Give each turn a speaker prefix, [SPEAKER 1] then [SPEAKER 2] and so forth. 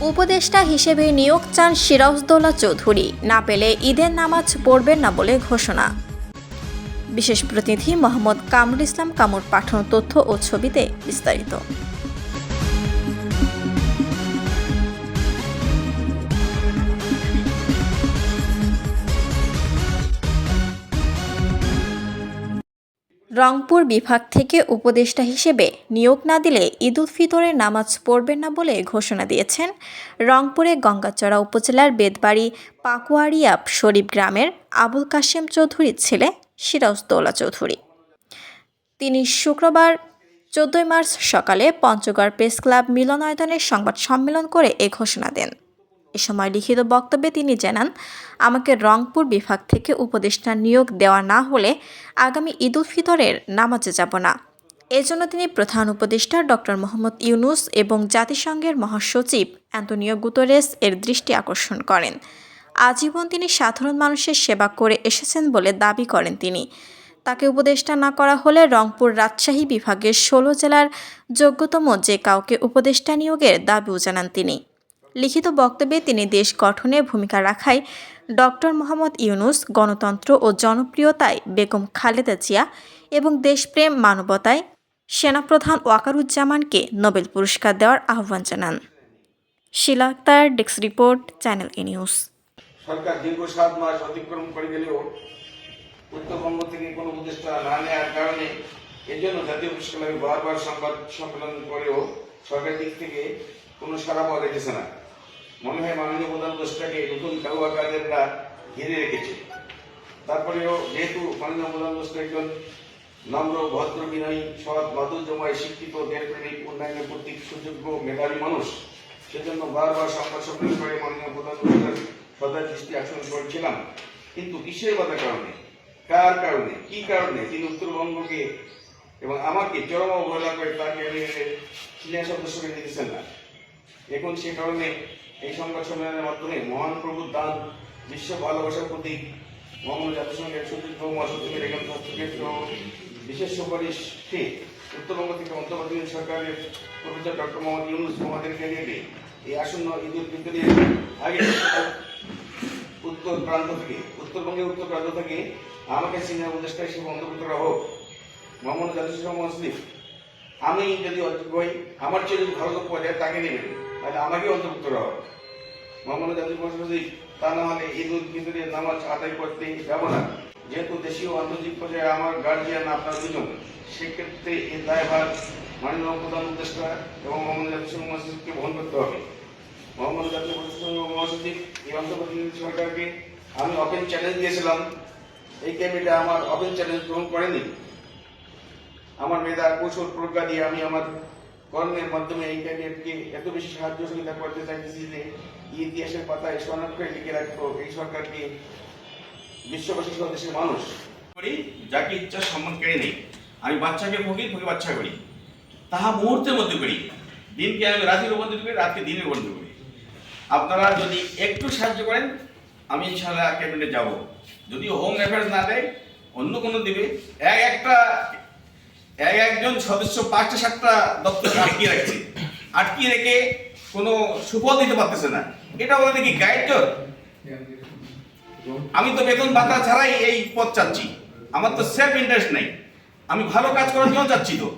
[SPEAKER 1] উপদেষ্টা হিসেবে নিয়োগ চান সিরাজদৌলা চৌধুরী। না পেলে ঈদের নামাজ পড়বেন না বলে ঘোষণা। বিশেষ প্রতিনিধি মোহাম্মদ কামরুল ইসলাম কামুর পাঠানো তথ্য ও ছবিতে বিস্তারিত। রংপুর বিভাগ থেকে উপদেষ্টা হিসেবে নিয়োগ না দিলে ঈদ উল ফিতরের নামাজ পড়বেন না বলে ঘোষণা দিয়েছেন রংপুরে গঙ্গাচড়া উপজেলার বেদবাড়ি পাকুয়ারিয়া শরীফ গ্রামের আবুল কাশেম চৌধুরীর ছেলে সিরাজদৌলা চৌধুরী। তিনি শুক্রবার চোদ্দই মার্চ সকালে পঞ্চগড় প্রেস ক্লাব মিলনায়তনের সংবাদ সম্মেলন করে এ ঘোষণা দেন। এ সময় লিখিত বক্তব্যে তিনি জানান, আমাকে রংপুর বিভাগ থেকে উপদেষ্টা নিয়োগ দেওয়া না হলে আগামী ঈদ উল ফিতরের নামাজে যাব না। এজন্য তিনি প্রধান উপদেষ্টা ডক্টর মোহাম্মদ ইউনুস এবং জাতিসংঘের মহাসচিব অ্যান্টনিও গুতরেস এর দৃষ্টি আকর্ষণ করেন। আজীবন তিনি সাধারণ মানুষের সেবা করে এসেছেন বলে দাবি করেন তিনি। তাকে উপদেষ্টা না করা হলে রংপুর রাজশাহী বিভাগের ষোলো জেলার যোগ্যতম যে কাউকে উপদেষ্টা নিয়োগের দাবিও জানান তিনি। লিখিত বক্তব্যে তিনি দেশ গঠনে ভূমিকা রাখায় ডক্টর মোহাম্মদ ইউনুস, গণতন্ত্র ও জনপ্রিয়তায় বেগম খালেদা জিয়া এবং দেশপ্রেম মানবতায় সেনাপ্রধান ওয়াকারুজ্জামানকে নোবেল পুরস্কার দেওয়ার আহ্বান জানান। Shila Akter, desk report, channel I news.
[SPEAKER 2] সরকার দীর্ঘ সাত মাস অতিক্রম করে গেলেও উত্তরবঙ্গ থেকে কোনো উপদেষ্টা না নেওয়ার কারণে জাতীয় পুরস্কারে বারবার সংবাদ সম্মেলন করেও সরকার দিক থেকে কোনো সারা পাওয়া যাইতেছে না। মনে হয় মাননীয় প্রধান উপদেষ্টাকে নতুন কাউয়া কাদেররা ঘিরে রেখেছে। তারপরেও যেহেতু মাননীয় প্রধান উপদেষ্টা একজন নম্র, ভদ্র, বিনয়ী, সৎ, মাধুর্যময়, শিক্ষিত দেশপ্রেমিক উন্নয়নের প্রতি সুযোগ্য মেধাবী মানুষ, সেজন্য বারবার সংবাদ সম্মেলন করে মাননীয় প্রধান উপদেষ্টার সদা দৃষ্টি আকর্ষণ করেছিলাম। কিন্তু কিসের বাধার কারণে? কার কারণে? কি কারণে? তিনি উত্তরবঙ্গকে এবং আমাকে চরম অবহেলা করে ক্যাবিনেটের সিনিয়র সদস্যকে নিতেছেন না। এখন সে কারণে এই সংবাদ সম্মেলনের মাধ্যমে মহান প্রভুর দান বিশ্ব ভালোবাসার প্রতীক মোহাম্মদ জাতিসংঘের সুযোগ্য মহাসচিবের এখান হস্তক্ষেপ বিশেষ সুপারিশে উত্তরবঙ্গ থেকে অন্তর্বর্তী সরকারের প্রফেসর ডক্টর মোহাম্মদ ইউনুস মোহাম্মদের ক্যারিয়ারে এই আসন্ন ঈদ উল ফিতরের আগে উত্তর প্রান্ত থেকে, উত্তরবঙ্গের উত্তর প্রান্ত থেকে আমাকে সিনিয়র উপদেষ্টা হিসেবে অন্তর্ভুক্ত হোক। মোহাম্মদ জাতিসংঘ মুসলিম আমি যদি হই, আমার চেয়ে যদি ভালো লোক পাওয়া তাকে নেবেন তাহলে আমাকে অন্তর্ভুক্ত করা হোক মোহাম্মদ জাতিসংঘ মুসলিম তা না হলে ঈদ উল ফিতরের নামাজ আদায় করতে যাব না। যেহেতু দেশীয় আন্তর্জাতিক পর্যায়ে আমার গার্জিয়ান আপনার দুজন সেক্ষেত্রে এই দায়ভার মাননীয় প্রধান উপদেষ্টা এবং মোহাম্মদ জাতিসংঘ মসজিদকে বহন করতে হবে। মোহাম্মদ প্রতিষ্ঠান মহাসচিব এই অন্তর্বর্তীকালীন সরকারকে আমি ওপেন চ্যালেঞ্জ দিয়েছিলাম। এই ক্যাবিনেটে আমার ওপেন চ্যালেঞ্জ গ্রহণ করেনি। আমার মেধার কৌশল প্রজ্ঞা দিয়ে আমি আমার কর্মের মাধ্যমে এই ক্যাবিনেটকে এত বেশি সাহায্য সুবিধা করতে চাইতেছি যে ইতিহাসের পাতায় স্বর্ণাক্ষরে লিখে রাখব। এই সরকারকে বিশ্ববাসী সহ দেশের মানুষ
[SPEAKER 3] করি, যাকে ইচ্ছা সম্মান কেড়ে নেই। আমি বাচ্চাকে ফকির ফকির বাচ্চা করি। তাহা মুহূর্তের মধ্যে করি। দিনকে আমি রাতের রূপান্তরিত করি, রাতকে দিনে রূপান্তরিত করি। আপনারা যদি একটু সাহায্য করেন, আমি ইনশাল্লাহ ক্যাবিনেটে যাব। যদি হোম অ্যাফেয়ার্স না দেয়, অন্য কোনো দিবে। এক একটা এক একজন সদস্য পাঁচটা, সাতটা দপ্তর আটকিয়ে রাখছে। আটকিয়ে রেখে কোনো সুফল দিতে পারতেছে না। এটা বলে কি গাইডর আমি তো বেতন ভাতা ছাড়াই এই পথ চাচ্ছি আমার তো সেলফ ইন্টারেস্ট নাই। আমি ভালো কাজ করার জন্য চাচ্ছি তো।